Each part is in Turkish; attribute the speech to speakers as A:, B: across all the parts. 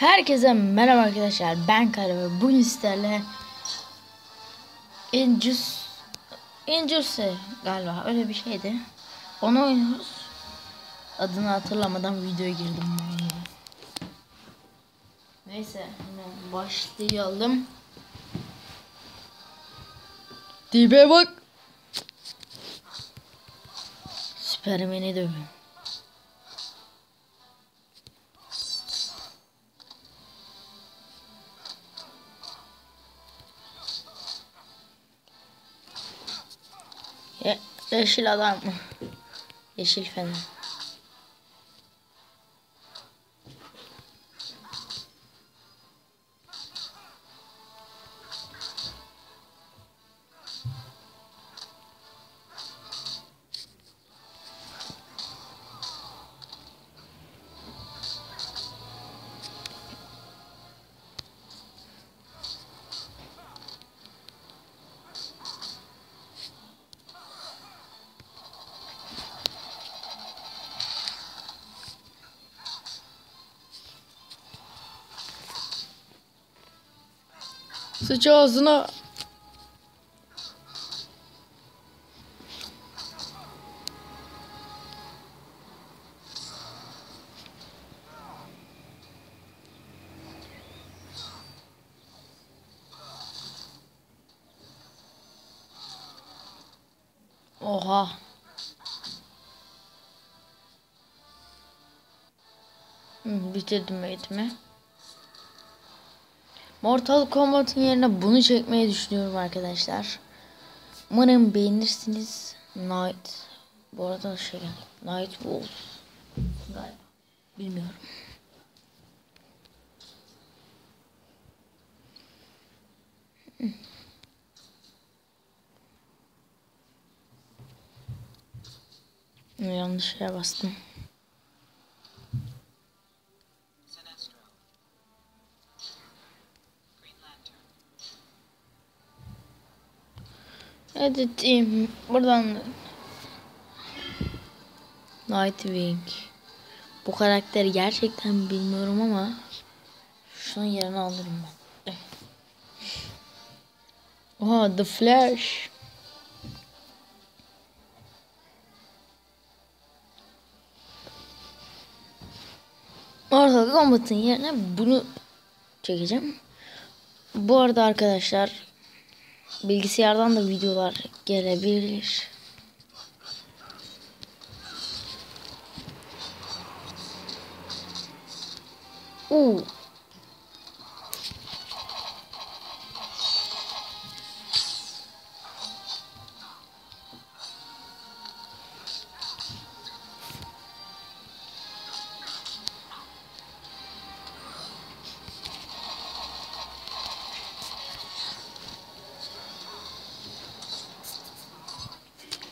A: Herkese merhaba arkadaşlar. Ben Kara ve bugün sizlerle Injus Injuse galiba öyle bir şeydi. Onu oynuyoruz. Adını hatırlamadan videoya girdim. Neyse hemen başlayalım. Dibe bak. Süpermen'i dövüyorum. يشيل أضعم يشيل فن Sıç ağzına. Oha. Bitirdim eğitimi. Mortal Kombat'ın yerine bunu çekmeyi düşünüyorum arkadaşlar. Umarım beğenirsiniz. Night. Bu arada şey Night Wolf. Galiba. Bilmiyorum. Yanlış şeye bastım. Editeyim. Buradan Nightwing. Bu karakteri gerçekten bilmiyorum ama şunun yerini alırım ben. Oha The Flash. Mortal Kombat'ın yerine bunu çekeceğim. Bu arada arkadaşlar bilgisayardan da videolar gelebilir. Oo.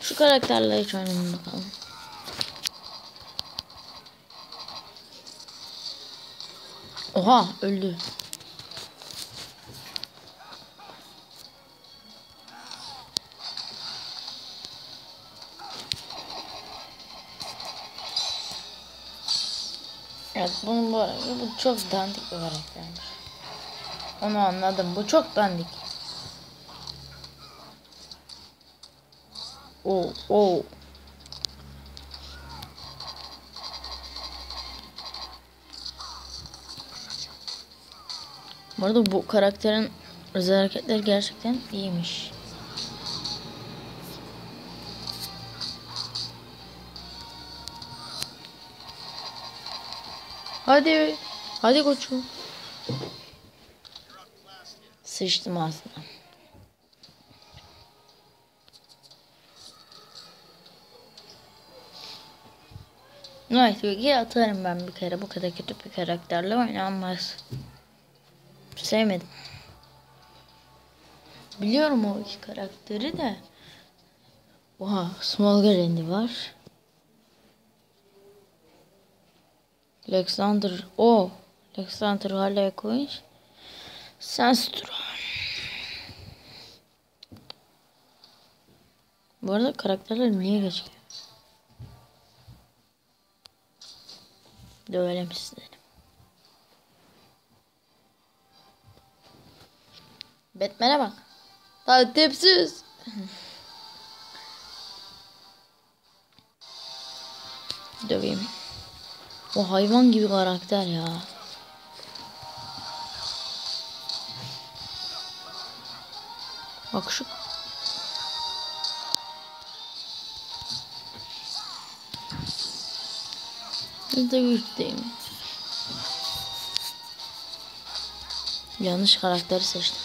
A: Şu karakterle hiç oynayalım bakalım. Oha öldü. Evet bunun bu, bu çok dandik bir karaktermiş. Onu anladım. Bu çok dandik. Oo, oo. Bu arada bu karakterin özel hareketleri gerçekten iyiymiş. Hadi. Hadi koçum. Sıçtım aslında. Night Wig'i atarım ben bir kere. Bu kadar kötü bir karakterle oynanmaz. Sevmedim. Biliyorum o iki karakteri de. Oha Smolgaren'i var. Alexander o Alexander hala koymuş. Sanstrom. Bu arada karakterler niye geçiyor? Dövelim sizleri. Batman'e bak. daha Tertipsiz. Döveyim. O hayvan gibi karakter ya. Bak şu Yüzde yüzdeyim. Yanlış karakteri seçtim.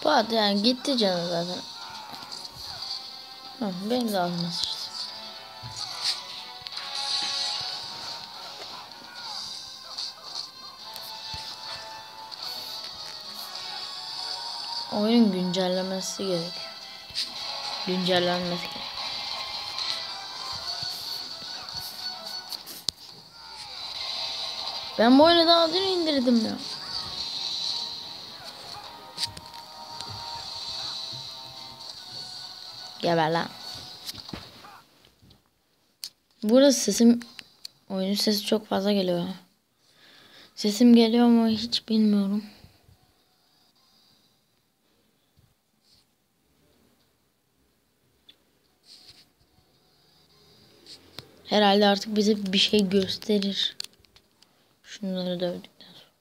A: Pat yani gitti canı zaten. Hı, benim de ağzıma Oyunun güncellemesi gerek. Güncellenmesi gerek. Ben bu oyunu daha dün indirdim ya. Geber lan. Burada sesim oyunun sesi çok fazla geliyor. Sesim geliyor mu hiç bilmiyorum. Herhalde artık bize bir şey gösterir. Şunları dövdükten sonra.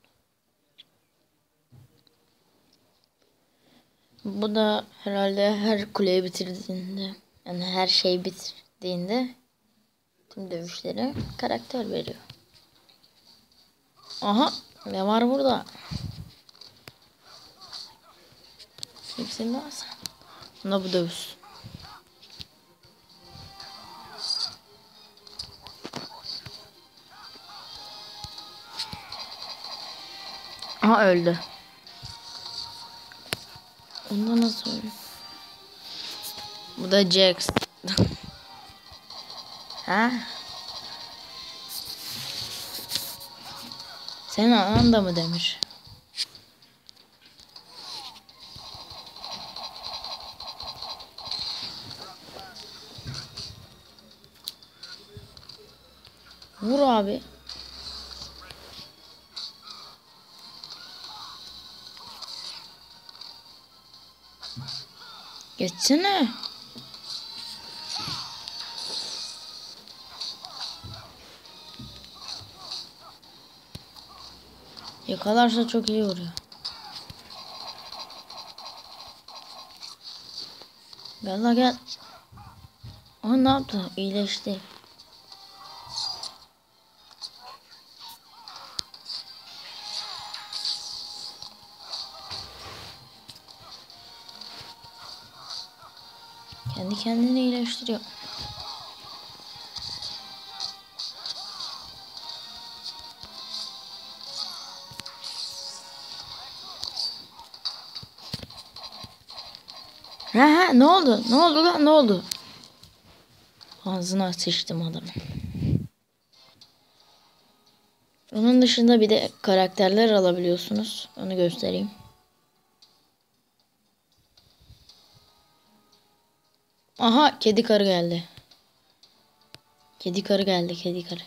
A: Bu da herhalde her kuleyi bitirdiğinde yani her şeyi bitirdiğinde tüm dövüşleri karakter veriyor. Aha ne var burada? Hepsini alsam. Buna bu dövüş. Aha öldü. Onda nasıl öldü? Bu da Jax. ha? Senin anan da mı demiş? Vur abi. Geçsene. Yakalarsa çok iyi vuruyor. Gel la gel. Aha ne yaptı? İyileşti. Kendi kendini iyileştiriyor. Ha ha ne oldu? Ne oldu lan ne oldu? Ağzına sıçtım adamın. Onun dışında bir de karakterler alabiliyorsunuz. Onu göstereyim. Aha kedi karı geldi. Kedi karı geldi kedi karı.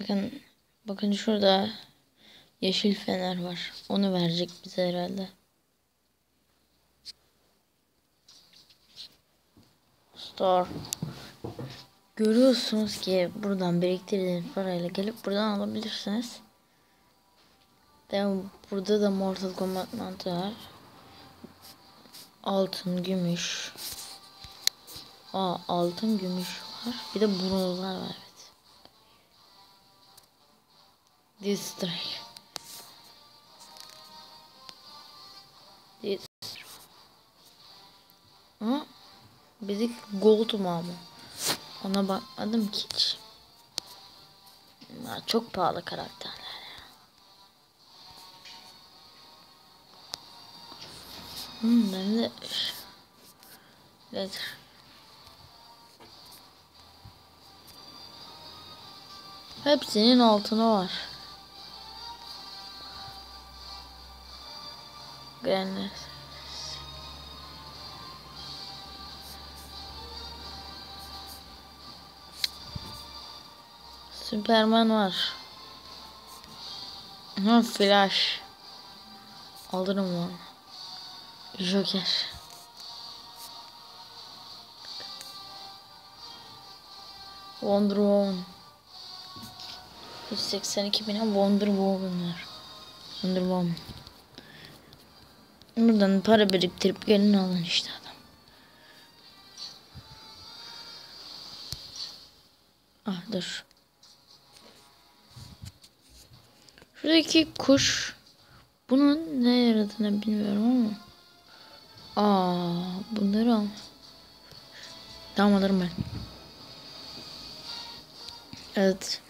A: Bakın bakın şurada yeşil fener var. Onu verecek bize herhalde. Store. Görüyorsunuz ki buradan biriktirdiğiniz parayla gelip buradan alabilirsiniz. Devam burada da Mortal Kombat mantığı var. Altın, gümüş. Aa altın, gümüş var. Bir de bronzlar var evet. Distrike. Dis. Ha? Bizi gold mu ama? Ona bakmadım ki hiç. Ya, çok pahalı karakterler. Hmm, ben de... Evet. Hepsinin altına var. Grenler. Süperman var. Ha flash. Alırım onu. Joker. Wonder Woman. 182 bine Wonder Woman var. Wonder Woman. Buradan para biriktirip gelin alın işte adam. Ah dur. Şuradaki kuş bunun ne yaradığını bilmiyorum ama. Aa bunları al. Tamam alırım ben. Evet.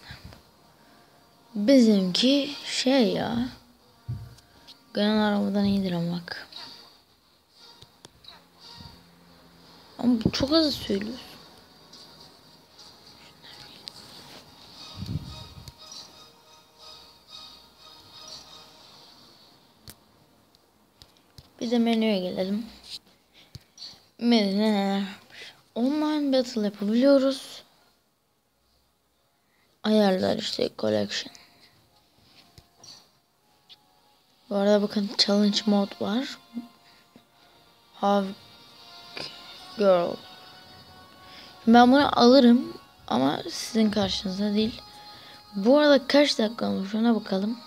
A: Bizimki şey ya. Genel arabadan iyidir ama bak. Ama çok az söylüyorsun. Bir de menüye gelelim. Varmış? Online battle yapabiliyoruz. Ayarlar işte collection. Bu arada bakın challenge mod var. Have girl. Ben bunu alırım ama sizin karşınızda değil. Bu arada kaç dakika olmuş ona bakalım.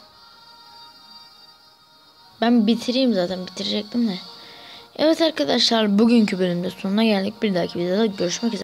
A: Ben bitireyim zaten bitirecektim de. Evet arkadaşlar bugünkü bölümde sonuna geldik. Bir dahaki videoda görüşmek üzere.